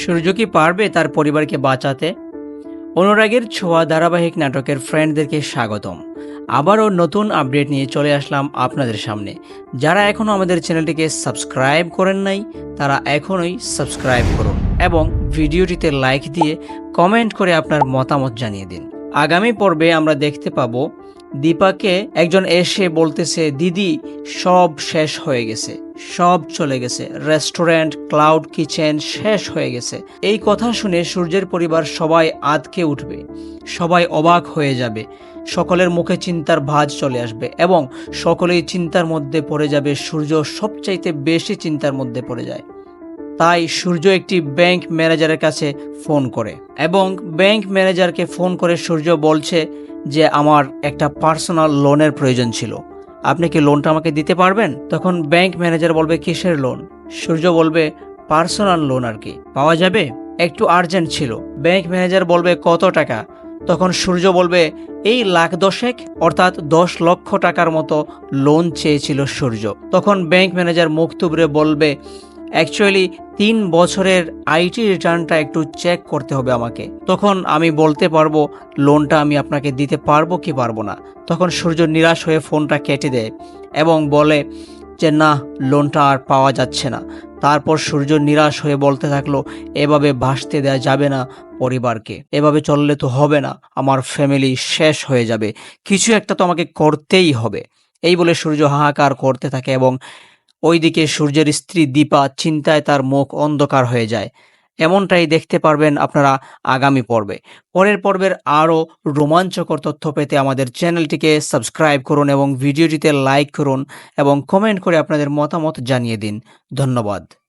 সূর্য কি পারবে তার পরিবারকে বাঁচাতে? অনুরাগের ছোঁয়া ধারাবাহিক নাটকের ফ্রেন্ডদেরকে স্বাগতম। আবারও নতুন আপডেট নিয়ে চলে আসলাম আপনাদের সামনে। যারা এখনও আমাদের চ্যানেলটিকে সাবস্ক্রাইব করেন নাই, তারা এখনই সাবস্ক্রাইব করুন এবং ভিডিওটিতে লাইক দিয়ে কমেন্ট করে আপনার মতামত জানিয়ে দিন। আগামী পর্বে আমরা দেখতে পাবো দীপাকে একজন এসে বলতেছে, দিদি, সব শেষ হয়ে গেছে, সব চলে গেছে, রেস্টুরেন্ট, ক্লাউড কিচেন শেষ হয়ে গেছে। এই কথা শুনে সূর্যের পরিবার সবাই আতকে উঠবে, সবাই অবাক হয়ে যাবে, সকলের মুখে চিন্তার ভাজ চলে আসবে এবং সকলেই চিন্তার মধ্যে পড়ে যাবে, সূর্য সবচাইতে বেশি চিন্তার মধ্যে পড়ে যায়। তাই সূর্য একটি ব্যাংক ম্যানেজারের কাছে ফোন করে এবং ব্যাংক ম্যানেজারকে ফোন করে সূর্য বলছে যে আমার একটা পার্সোনাল লোনের প্রয়োজন ছিল। আপনি কি লোনটা আমাকে দিতে পারবেন? তখন ব্যাংক ম্যানেজার বলবে, কিসের লোন? সূর্য বলবে, পার্সোনাল লোন আর কি। পাওয়া যাবে? একটু আর্জেন্ট ছিল। ব্যাংক ম্যানেজার বলবে, কত টাকা? তখন সূর্য বলবে, এই লাখ দশেক, অর্থাৎ দশ লক্ষ টাকার মতো লোন চেয়েছিল সূর্য। তখন ব্যাংক ম্যানেজার মুখ বলবে অ্যাকচুয়ালি তিন বছরের আইটি রিটার্নটা একটু চেক করতে হবে আমাকে। তখন আমি বলতে পারব লোনটা আমি আপনাকে দিতে পারব কি পারব না। তখন সূর্য নিরাশ হয়ে ফোনটা কেটে দেয় এবং বলে যে, না লোনটা আর পাওয়া যাচ্ছে না। তারপর সূর্য নিরাশ হয়ে বলতে থাকল, এভাবে ভাসতে দেওয়া যাবে না পরিবারকে। এভাবে চললে তো হবে না, আমার ফ্যামিলি শেষ হয়ে যাবে। কিছু একটা তো আমাকে করতেই হবে। এই বলে সূর্য হাহাকার করতে থাকে এবং ওইদিকে সূর্যের স্ত্রী দীপা চিন্তায় তার মুখ অন্ধকার হয়ে যায়। এমনটাই দেখতে পারবেন আপনারা আগামী পর্বে। পরের পর্বের আরও রোমাঞ্চকর তথ্য পেতে আমাদের চ্যানেলটিকে সাবস্ক্রাইব করুন এবং ভিডিওটিতে লাইক করুন এবং কমেন্ট করে আপনাদের মতামত জানিয়ে দিন। ধন্যবাদ।